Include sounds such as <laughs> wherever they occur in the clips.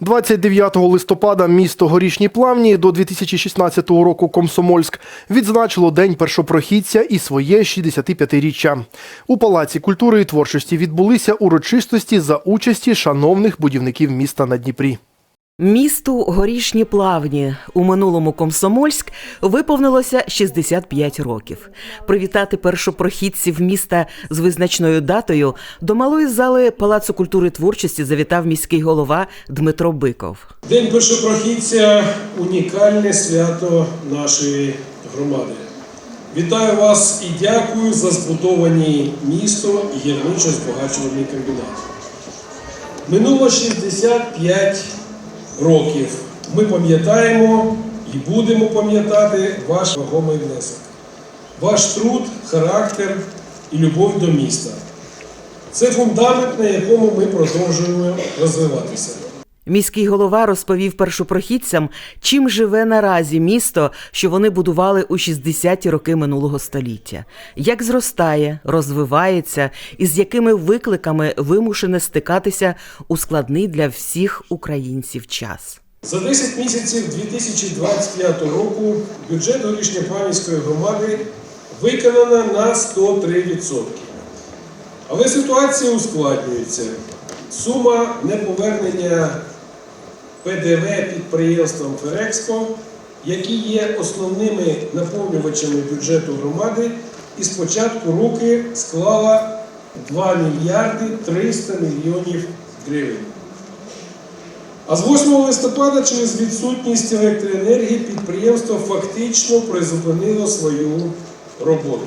29 листопада місто Горішні Плавні до 2016 року Комсомольськ відзначило День першопрохідця і своє 65-річчя. У Палаці культури і творчості відбулися урочистості за участі шановних будівників міста на Дніпрі. Місту Горішні Плавні у минулому Комсомольськ виповнилося 65 років. Привітати першопрохідців міста з визначною датою до малої зали Палацу культури творчості завітав міський голова Дмитро Биков. День першопрохідця унікальне свято нашої громади. Вітаю вас і дякую за збудовані місто і гірничо-збагачувальний комбінат. Минуло 65 років. Ми пам'ятаємо і будемо пам'ятати ваш вагомий внесок, ваш труд, характер і любов до міста. Це фундамент, на якому ми продовжуємо розвиватися. Міський голова розповів першопрохідцям, чим живе наразі місто, що вони будували у 60-ті роки минулого століття, як зростає, розвивається і з якими викликами вимушене стикатися у складний для всіх українців час. За 10 місяців 2025 року бюджет Горішньоплавнівської громади виконано на 103%. Але ситуація ускладнюється. Сума неповернення ПДВ підприємствам Ферекспо, які є основними наповнювачами бюджету громади, і спочатку руки склала 2 мільярди 300 мільйонів гривень. А з 8 листопада через відсутність електроенергії підприємство фактично призупинило свою роботу.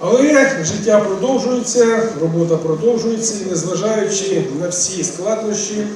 Але життя продовжується, робота продовжується, і незважаючи на всі складнощі,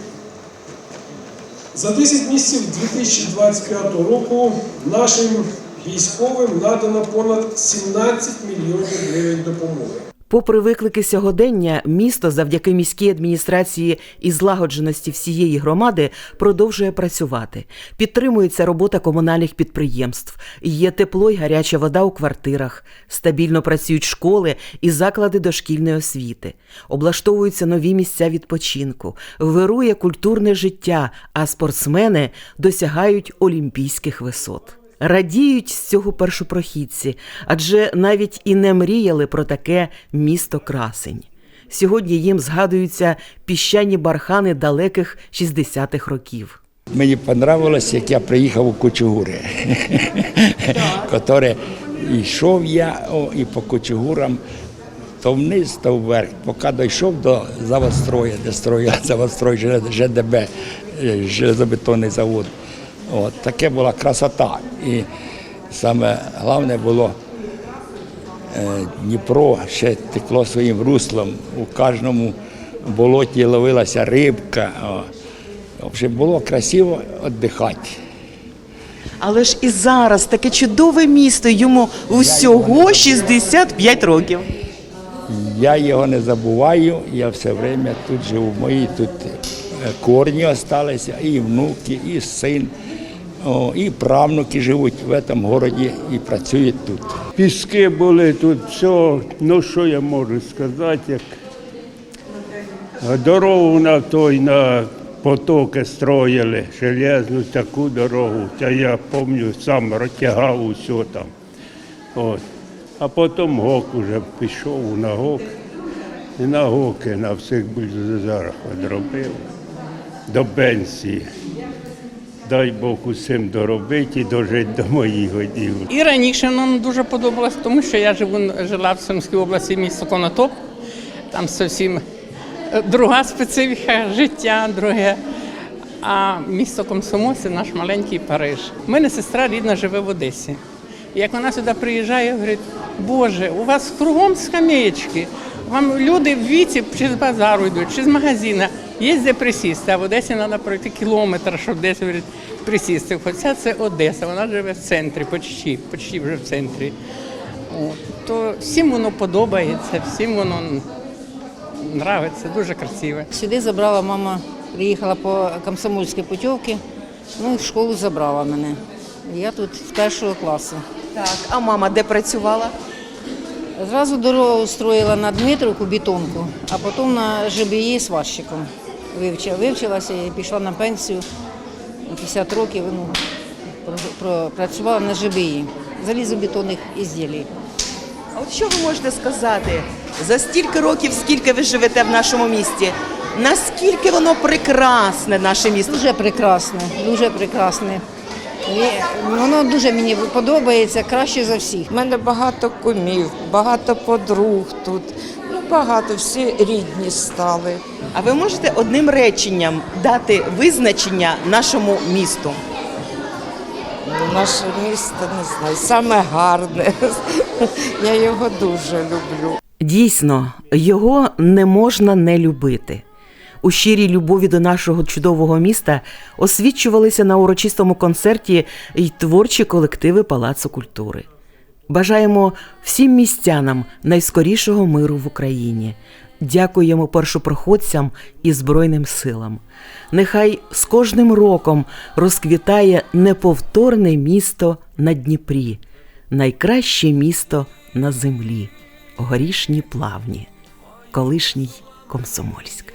за 10 місяців 2025 року нашим військовим надано понад 17 мільйонів гривень допомоги. Попри виклики сьогодення, місто завдяки міській адміністрації і злагодженості всієї громади продовжує працювати. Підтримується робота комунальних підприємств, є тепло й гаряча вода у квартирах, стабільно працюють школи і заклади дошкільної освіти, облаштовуються нові місця відпочинку, вирує культурне життя, а спортсмени досягають олімпійських висот. Радіють з цього першопрохідці, адже навіть і не мріяли про таке місто красень. Сьогодні їм згадуються піщані бархани далеких 60-х років. Мені понравилось, як я приїхав у Кучугури, <laughs> котре йшов я о, і по Кучугурам то вниз, то вверх, поки дійшов до заводстроя, де строїв <laughs> заводстрой ЖДБ, е, железобетонний завод. От, таке була красота. І саме головне було е, Дніпро ще текло своїм руслом. У кожному болоті ловилася рибка. Взагалі було красиво віддихати. Але ж і зараз таке чудове місто, йому усього 65 років. Я його не забуваю, я все время тут живу. Мої тут е, корні залишилися, і внуки, і син, і правнуки живуть в цьому місті і працюють тут. Піски були тут, все, ну що я можу сказати, як дорогу на той на потоки строїли, железну таку дорогу. Та я пам'ятаю, сам розтягав усе там. От. А потім гок уже пішов на гок. І на гоки на всіх бульдозерах одробив до пенсії. Дай Бог усім доробити і дожити до моїх годів. І раніше нам дуже подобалось, тому що я живу жила в Сумській області, місто Конотоп. Там зовсім е, друга специфіка життя, друге. А місто Комсомол це наш маленький Париж. У мене сестра рідна живе в Одесі. І як вона сюди приїжджає, говорить, Боже, у вас кругом скамеєчки. Вам люди в віці чи з базару йдуть, чи з магазина. Є де присісти, а в Одесі треба пройти кілометр, щоб десь присісти. Хоча це Одеса, вона живе в центрі, почти, почти вже в центрі. От. То всім воно подобається, всім воно нравиться, дуже красиве. Сюди забрала мама, приїхала по комсомольській путівці, ну і в школу забрала мене. Я тут з першого класу. Так, а мама де працювала? Зразу дорогу устроїла на Дмитровку бетонку, а потім на ЖБІ сварщиком. Вивчила, вивчилася і пішла на пенсію. 50 років ну, працювала на ЖБІ, залізобетонних ізділій. А от що ви можете сказати за стільки років, скільки ви живете в нашому місті? Наскільки воно прекрасне, наше місто? Дуже прекрасне, дуже прекрасне. І воно дуже мені подобається, краще за всіх. У мене багато кумів, багато подруг тут. Багато, всі рідні стали. А ви можете одним реченням дати визначення нашому місту? Наше місто не знаю, саме гарне. <laughs> Я його дуже люблю. Дійсно, його не можна не любити. У щирій любові до нашого чудового міста освічувалися на урочистому концерті й творчі колективи Палацу культури. Бажаємо всім містянам найскорішого миру в Україні. Дякуємо першопроходцям і Збройним силам. Нехай з кожним роком розквітає неповторне місто на Дніпрі, найкраще місто на землі, горішні плавні, колишній Комсомольськ.